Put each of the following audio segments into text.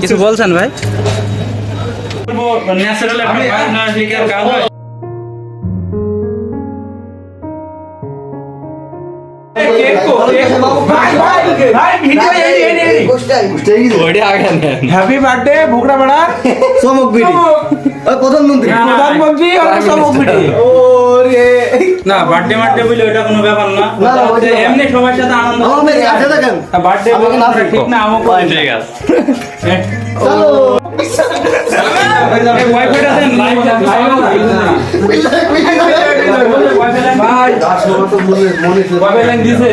কিছু বলছেন ভাই হ্যাপি বার্থডে ভোগড়া বেড়া চমক বিড়ি ওই প্রধানমন্ত্রী প্রধানমন্ত্রী আর চমক পিঠে ওরে না বার্থডে বার্থডে বলে ওটা কোনো ব্যাপার না। এমনি সবার সাথে আনন্দ আমার মেয়ে আছে দেখেন। বার্থডে ঠিক না আমাকে ঠিক আছে। ওয়াইফাই আছেন লাইভ ভাই ওয়াইফাই লাইন দিছে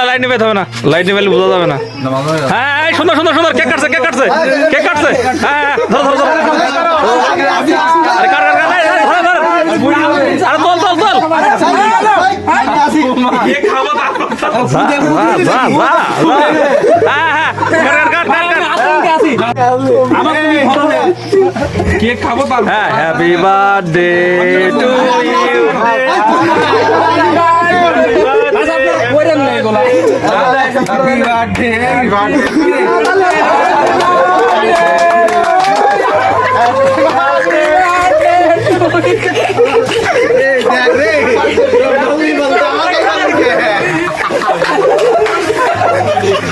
লাইট নিবে হবে না লাইট নিবে বোঝা যাবে না হ্যাঁ সুন্দর সুন্দর সুন্দর কেক কাটছে কেক কাটছে কেক কাটছে হ্যাঁ হ্যাঁ, আরে কাট ধরো ধরো আরে চল চল চল ভালো লাগে। কেক খাব হ্যাঁ হ্যাপি বার্থডে টু ইউ আচ্ছা, আপনারা কইরেন না এগুলা। তুমি পচা টিম কে? কাকু ওই তো গিফট হলো গিফট ভাই আপনার গিফট এরকম পাতা নিতে হবে। এর ভেতরে কি আছে? আরে আরে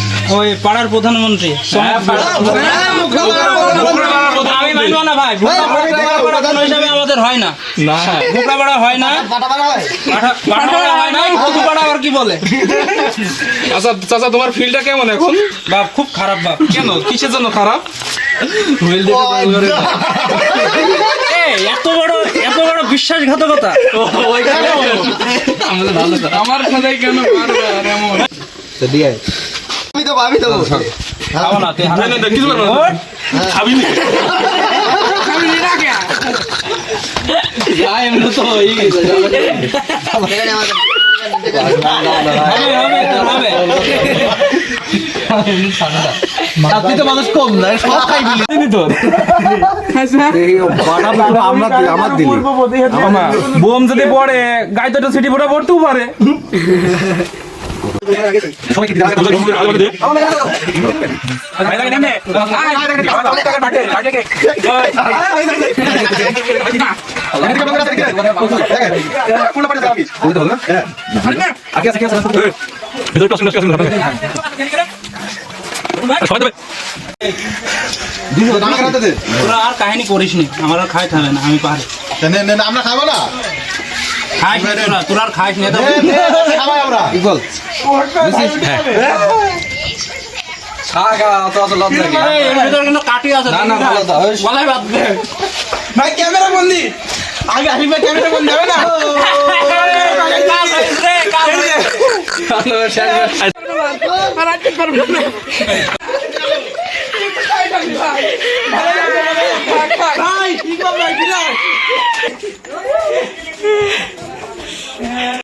ওই পাড়ার প্রধানমন্ত্রী। আমি মানব না ভাই আমাদের হয় না। হয় হয়। আবার কি বলে? আচ্ছা চাচা তোমার ফিলটা কেমন এখন? বাপ খুব খারাপ বাপ। কেন? কিসের জন্য খারাপ? এত বড় এত বড় বিশ্বাসঘাতকতা। আমার সাথে কেন আমি তো আমি তো খাব না তুই না, না, কিছু পারব না। খাবি নি। বোম যদি পড়ে গায়ে তো সিটি ফোটা পড়তেও পারে। আর কাহিনী করিস নি আমার আর খাইতে হবে না আমি পারি। আমরা খাব না? খাইস না তোরা তোরা আর খাইস না তো আমরা। এই, এর ভিতরে কিন্তু কাটি আছে না না ভালো তো বলাই বাদ দে। ভাই ক্যামেরা বন্দি। আগে আসি ভাই ক্যামেরা বন্দি হবে না? কি করবে